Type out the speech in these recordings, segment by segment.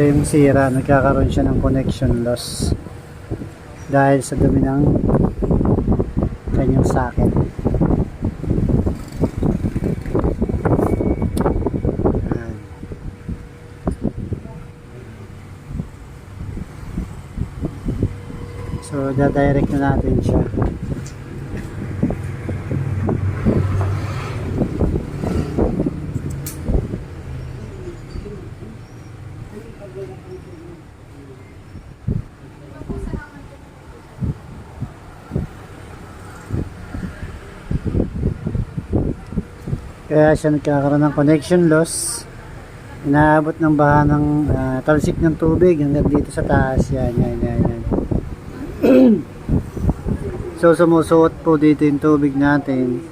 ito yung sira, nagkakaroon siya ng connection loss dahil sa dumi ng kanyang socket. So, dadirect na natin siya. Kaya siya nagkakaroon ng connection loss. Inaabot ng baha ng ah, talsik ng tubig hanggang dito sa taas. Yan, yan, yan, yan. so sumusuot po dito yung tubig natin.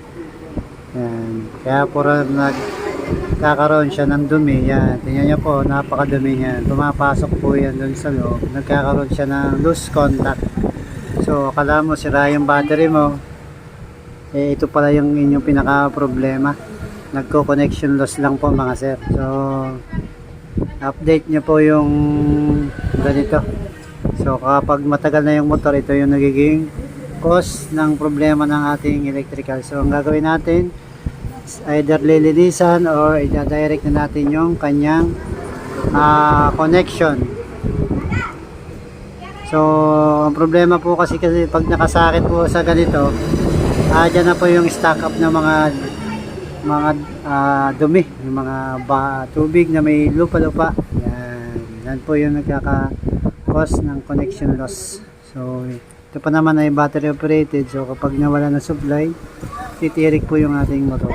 Yan. Kaya po nagkakaroon siya ng dumi. Yan. Tingnan niyo po, napakadumi niya. Pumapasok po yan dun sa loob. Nagkakaroon siya ng loose contact. So, akala mo sira yung battery mo. Eh, ito pala yung inyong pinaka problema. Nagko-connection loss lang po mga sir. So, update nyo po yung ganito. So, kapag matagal na yung motor, ito yung nagiging cause ng problema ng ating electrical. So, ang gagawin natin, either lilinisan or i-direct na natin yung kanyang ah, connection. So, ang problema po kasi kasi pag nakasakit po sa ganito, ah dyan na po yung stock up ng mga mga ah, dumi, yung mga ba, tubig na may lupa-lupa. Yan. Yan po yung nagkaka-cause ng connection loss. So, ito pa naman ay battery operated. So, kapag nawala ng supply, titirik po yung ating motor.